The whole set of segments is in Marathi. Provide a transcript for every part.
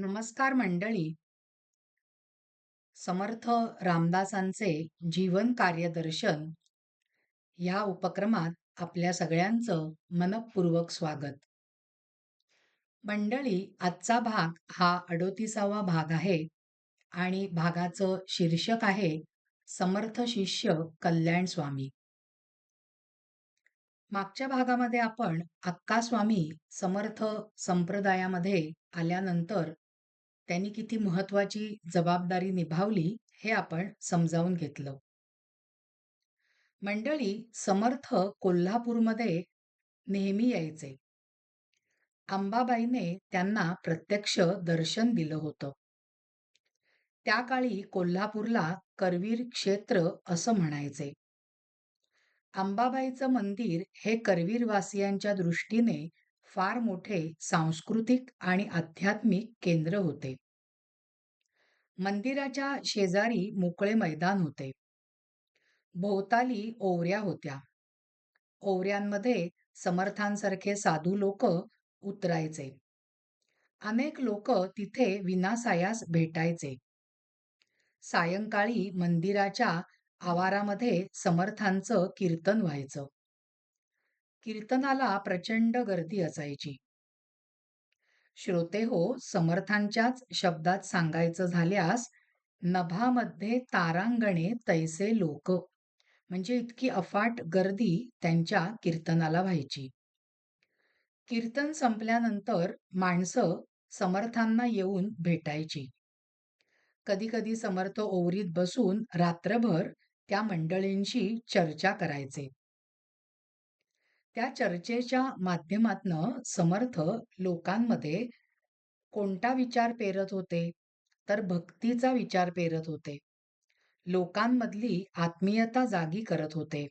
नमस्कार मंडळी. समर्थ रामदासांचे जीवन कार्यदर्शन ह्या उपक्रमात आपल्या सगळ्यांचं मनःपूर्वक स्वागत. मंडळी, आजचा भाग हा 38वा भाग आहे आणि भागाचं शीर्षक आहे समर्थ शिष्य कल्याण स्वामी. मागच्या भागामध्ये आपण अक्का स्वामी समर्थ संप्रदायामध्ये आल्यानंतर त्यांनी किती महत्वाची जबाबदारी निभावली हे आपण समजावून घेतलं. मंडळी, समर्थ कोल्हापूरमध्ये नेहमी यायचे. अंबाबाईने त्यांना प्रत्यक्ष दर्शन दिलं होतं. त्या काळी कोल्हापूरला करवीर क्षेत्र असं म्हणायचे. अंबाबाईचं मंदिर हे करवीरवासियांच्या दृष्टीने फार मोठे सांस्कृतिक आणि आध्यात्मिक केंद्र होते. मंदिराच्या शेजारी मोकळे मैदान होते. भोवताली ओवऱ्या होत्या. ओवऱ्यांमध्ये समर्थांसारखे साधू लोक उतरायचे. अनेक लोक तिथे विनासायास भेटायचे. सायंकाळी मंदिराच्या आवारामध्ये समर्थांचं कीर्तन व्हायचं. कीर्तनाला प्रचंड गर्दी असायची. श्रोते हो, समर्थांच्याच शब्दात सांगायचं झाल्यास, नभामध्ये तारांगणे तैसे लोक म्हणजे इतकी अफाट गर्दी त्यांच्या कीर्तनाला व्हायची. कीर्तन संपल्यानंतर माणसं समर्थांना येऊन भेटायची. कधी कधी समर्थ ओवरीत बसून रात्रभर त्या मंडळींशी चर्चा करायचे. त्या चर्चेच्या माध्यमातनं समर्थ लोकांमध्ये कोणता विचार पेरत होते तर भक्तीचा विचार पेरत होते. लोकांमधली आत्मीयता जागी करत होते.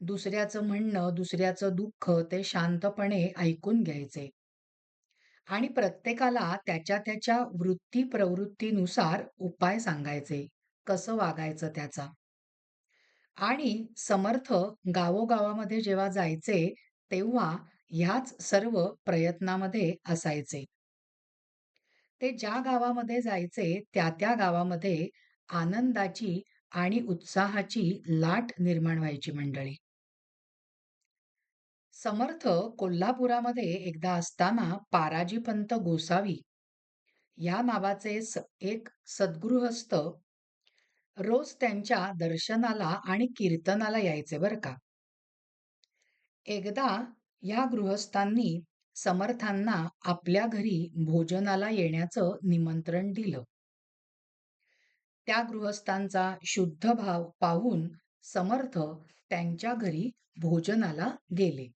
दुसऱ्याचं म्हणणं, दुसऱ्याचं दुःख ते शांतपणे ऐकून घ्यायचे. आणि प्रत्येकाला त्याच्या त्याच्या वृत्ती प्रवृत्तीनुसार उपाय सांगायचे. कसं वागायचं त्याचा. आणि समर्थ गावोगावामध्ये जेव्हा जायचे तेव्हा ह्याच सर्व प्रयत्नामध्ये असायचे. ते ज्या गावामध्ये जायचे त्या त्या गावामध्ये आनंदाची आणि उत्साहाची लाट निर्माण व्हायची मंडळी. समर्थ कोल्हापुरामध्ये एकदा असताना पाराजीपंत गोसावी या नावाचे एक सद्गृहस्थ रोज त्यांच्या दर्शनाला आणि कीर्तनाला यायचे बर का. एकदा या गृहस्थांनी समर्थांना आपल्या घरी भोजनाला येण्याचं निमंत्रण दिलं. त्या गृहस्थांचा शुद्ध भाव पाहून समर्थ त्यांच्या घरी भोजनाला गेले.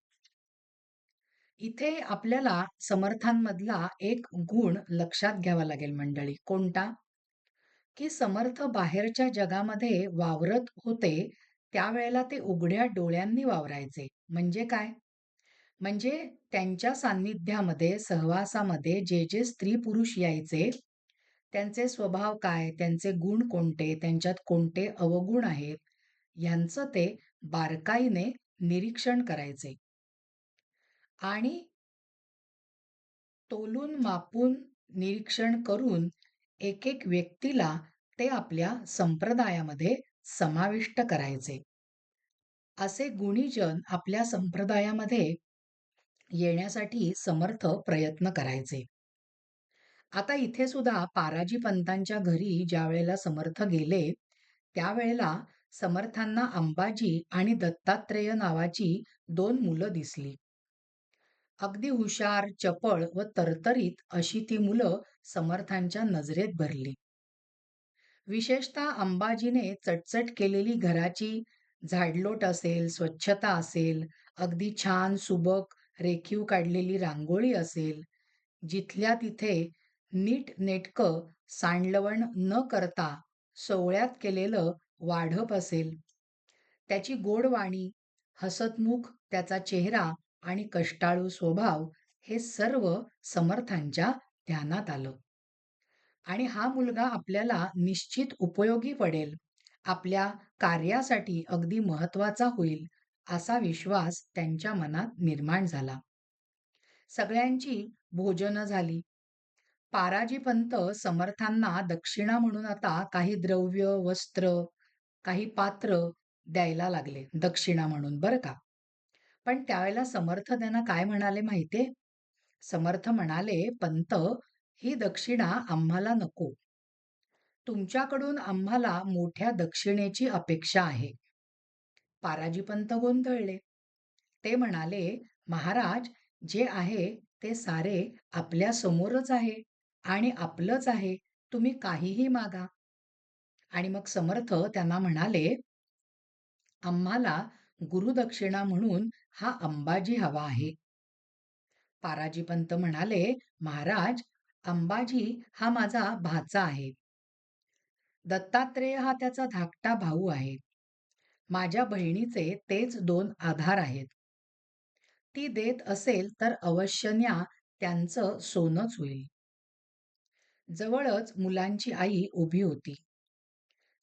इथे आपल्याला समर्थांमधला एक गुण लक्षात घ्यावा लागेल मंडळी. कोणता? की समर्थ बाहेरच्या जगामध्ये वावरत होते त्यावेळेला ते उघड्या डोळ्यांनी वावरायचे. म्हणजे काय? म्हणजे त्यांच्या सान्निध्यामध्ये, सहवासामध्ये जे जे स्त्री-पुरुष यायचे, त्यांचे स्वभाव काय, त्यांचे गुण कोणते, त्यांच्यात कोणते अवगुण आहेत, ह्यांचं ते बारकाईने निरीक्षण करायचे. आणि तोलून मापून निरीक्षण करून एक एक व्यक्तीला ते आपल्या संप्रदायामध्ये समाविष्ट करायचे. असे गुणीजन आपल्या संप्रदायामध्ये येण्यासाठी समर्थ प्रयत्न करायचे. आता इथे सुद्धा पाराजी पंतांच्या घरी ज्या वेळेला समर्थ गेले, त्यावेळेला समर्थांना अंबाजी आणि दत्तात्रेय नावाची दोन मुलं दिसली. अगदी हुशार, चपळ व तरतरीत अशी ती मुलं समर्थांच्या नजरेत भरली. विशेषतः अंबाजीने चटचट केलेली घराची झाडलोट असेल, स्वच्छता असेल, अगदी छान सुबक रेखीव काढलेली रांगोळी असेल, जिथल्या तिथे नीट नेटकं सांडलवण न करता सोवळ्यात केलेलं वाढप असेल, त्याची गोडवाणी हसतमुख त्याचा चेहरा आणि कष्टाळू स्वभाव हे सर्व समर्थांच्या ध्यानात आलं. आणि हा मुलगा आपल्याला निश्चित उपयोगी पडेल, आपल्या कार्यासाठी अगदी महत्त्वाचा होईल, असा विश्वास त्यांच्या मनात निर्माण झाला. सगळ्यांची भोजनं झाली. पाराजीपंत समर्थांना दक्षिणा म्हणून आता काही द्रव्य, वस्त्र, काही पात्र द्यायला लागले दक्षिणा म्हणून बरं का. पण त्यावेळेला समर्थ त्यांना काय म्हणाले माहितीये? समर्थ म्हणाले, "पंत, ही दक्षिणा आम्हाला नको. तुमच्याकडून आम्हाला मोठ्या दक्षिणेची अपेक्षा आहे." पाराजीपंत गोंधळले. ते म्हणाले, "महाराज, जे आहे ते सारे आपल्या समोरच आहे आणि आपलंच आहे. तुम्ही काहीही मागा." आणि मग समर्थ त्यांना म्हणाले, "आम्हाला गुरुदक्षिणा म्हणून हा अंबाजी हवा आहे." पाराजीपंत म्हणाले, "महाराज, अंबाजी हा माझा भाचा आहे. दत्तात्रेय हा त्याचा धाकटा भाऊ आहे. माझ्या बहिणीचे तेच दोन आधार आहेत. ती देत असेल तर अवश्य न्या, त्यांचं सोनच होईल." जवळच मुलांची आई उभी होती.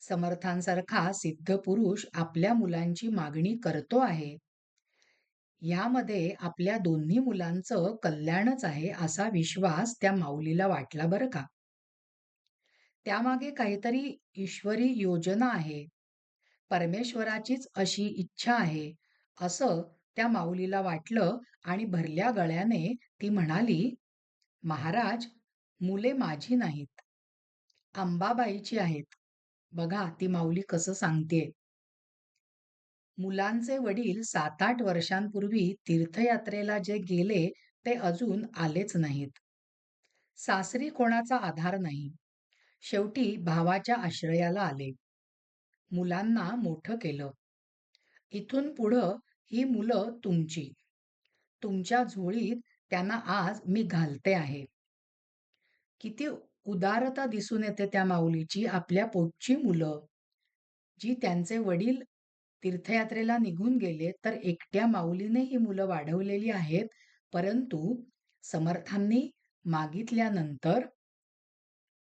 समर्थांसारखा सिद्ध पुरुष आपल्या मुलांची मागणी करतो आहे. यामध्ये आपल्या दोन्ही मुलांचं कल्याणच आहे असा विश्वास त्या माऊलीला वाटला बरं का. त्यामागे काहीतरी ईश्वरी योजना आहे. परमेश्वराचीच अशी इच्छा आहे, असं त्या माऊलीला वाटलं आणि भरल्या गळ्याने ती म्हणाली, "महाराज, मुले माझी नाहीत. अंबाबाईची आहेत." बघा ती माऊली कसं सांगतेय. मुलांचे वडील सात आठ वर्षांपूर्वी तीर्थयात्रेला जे गेले ते अजून आलेच नाहीत. सासरी कोणाचा आधार नाही. शेवटी भावाच्या आश्रयाला आले. मुलांना मोठं केलं. इथून पुढं ही मुलं तुमची. तुमच्या झोळीत त्यांना आज मी घालते आहे. किती उदारता दिसून येते त्या माऊलीची. आपल्या पोटची मुलं, जी त्यांचे वडील तीर्थयात्रेला निघून गेले, तर एकट्या माऊलीने ही मुलं वाढवलेली आहेत. परंतु समर्थांनी मागितल्यानंतर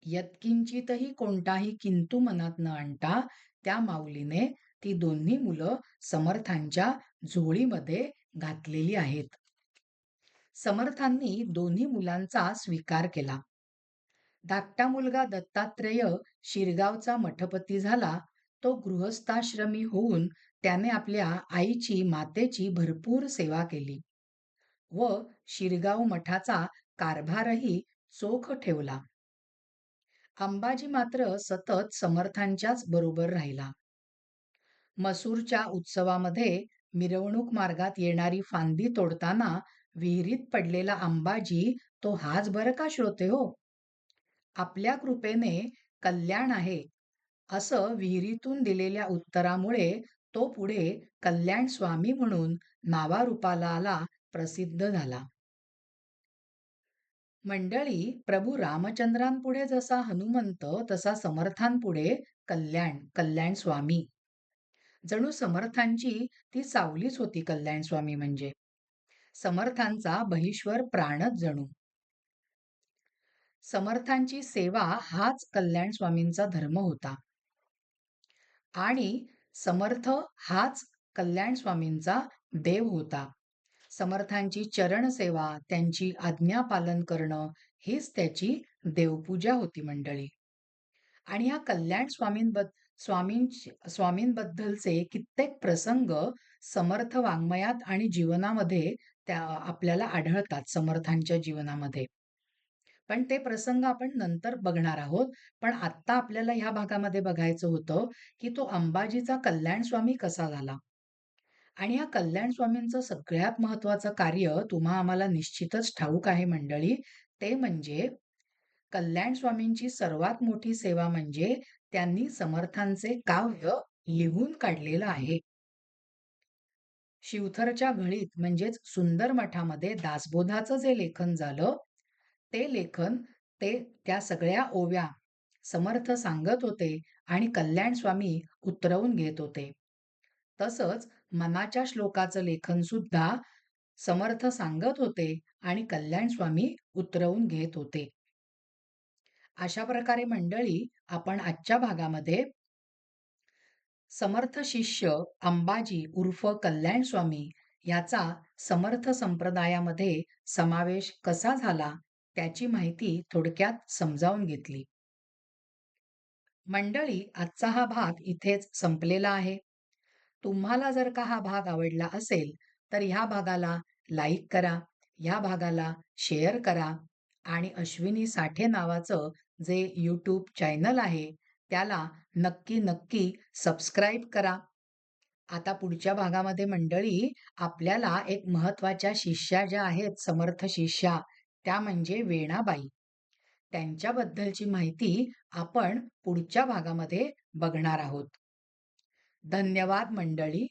यत्किंचितही कोणताही किंतु मनात न आणता त्या माऊलीने ती दोन्ही मुलं समर्थांच्या झोळीमध्ये घातलेली आहेत. समर्थांनी दोन्ही मुलांचा स्वीकार केला. धाकटा मुलगा दत्तात्रेय शिरगावचा मठपती झाला. तो गृहस्थाश्रमी होऊन त्याने आपल्या आईची, मातेची भरपूर सेवा केली व शिरगाव मठाचा कारभारही चोख ठेवला. अंबाजी मात्र सतत समर्थांच्याच बरोबर राहिला. मसूरच्या उत्सवामध्ये मिरवणूक मार्गात येणारी फांदी तोडताना विहिरीत पडलेला अंबाजी तो हाच बरं का श्रोते हो. आपल्या कृपेने कल्याण आहे असं विहिरीतून दिलेल्या उत्तरामुळे तो पुढे कल्याण स्वामी म्हणून नावारूपाला प्रसिद्ध झाला. मंडळी प्रभू रामचंद्रांपुढे जसा हनुमंत तसा समर्थांपुढे कल्याण कल्याण स्वामी. जणू समर्थांची ती सावलीच होती कल्याण स्वामी म्हणजे. समर्थांचा बहिश्वर प्राणच जणू. समर्थांची सेवा हाच कल्याण स्वामींचा धर्म होता. आणि समर्थ हाच कल्याण स्वामींचा देव होता. समर्थांची चरण सेवा त्यांची आज्ञा पालन करणं हीच त्याची देवपूजा होती मंडळी. आणि या कल्याण स्वामींबद्द स्वामीं स्वामींबद्दलचे कित्येक प्रसंग समर्थ वाङ्मयात आणि जीवनामध्ये त्या आपल्याला आढळतात समर्थांच्या जीवनामध्ये. पण ते प्रसंग आपण नंतर बघणार आहोत. पण आत्ता आपल्याला ह्या भागामध्ये बघायचं होतं की तो अंबाजीचा कल्याण स्वामी कसा झाला? आणि या कल्याण स्वामींचं सगळ्यात महत्वाचं कार्य तुम्हा आम्हाला निश्चितच ठाऊक आहे मंडळी ते म्हणजे कल्याण स्वामींची सर्वात मोठी सेवा म्हणजे त्यांनी समर्थांचे काव्य लिहून काढलेलं आहे. शिवथरच्या घळीत म्हणजेच सुंदर मठामध्ये दासबोधाचं जे लेखन झालं ते लेखन ते त्या सगळ्या ओव्या समर्थ सांगत होते आणि कल्याण स्वामी उतरवून घेत होते. तसंच मनाच्या श्लोकाचं लेखन सुद्धा समर्थ सांगत होते आणि कल्याण स्वामी उतरवून घेत होते. अशा प्रकारे मंडळी आपण आजच्या भागामध्ये समर्थ शिष्य अंबाजी उर्फ कल्याण स्वामी याचा समर्थ संप्रदायामध्ये समावेश कसा झाला त्याची माहिती थोडक्यात समजावून घेतली. मंडळी, आजचा हा भाग इथेच संपलेला आहे. तुम्हाला जर का हा भाग आवडला असेल, तर ह्या भागाला लाईक करा, ह्या भागाला शेअर करा आणि अश्विनी साठे नावाचं जे यूट्यूब चॅनल आहे, त्याला नक्की, नक्की सबस्क्राईब करा. आता पुढच्या भागामध्ये मंडळी आपल्याला एक महत्त्वाच्या शिष्या ज्या आहेत, समर्थ शिष्या, त्या म्हणजे वेणाबाई. त्यांच्याबद्दलची माहिती आपण पुढच्या भागामध्ये बघणार आहोत. धन्यवाद मंडळी.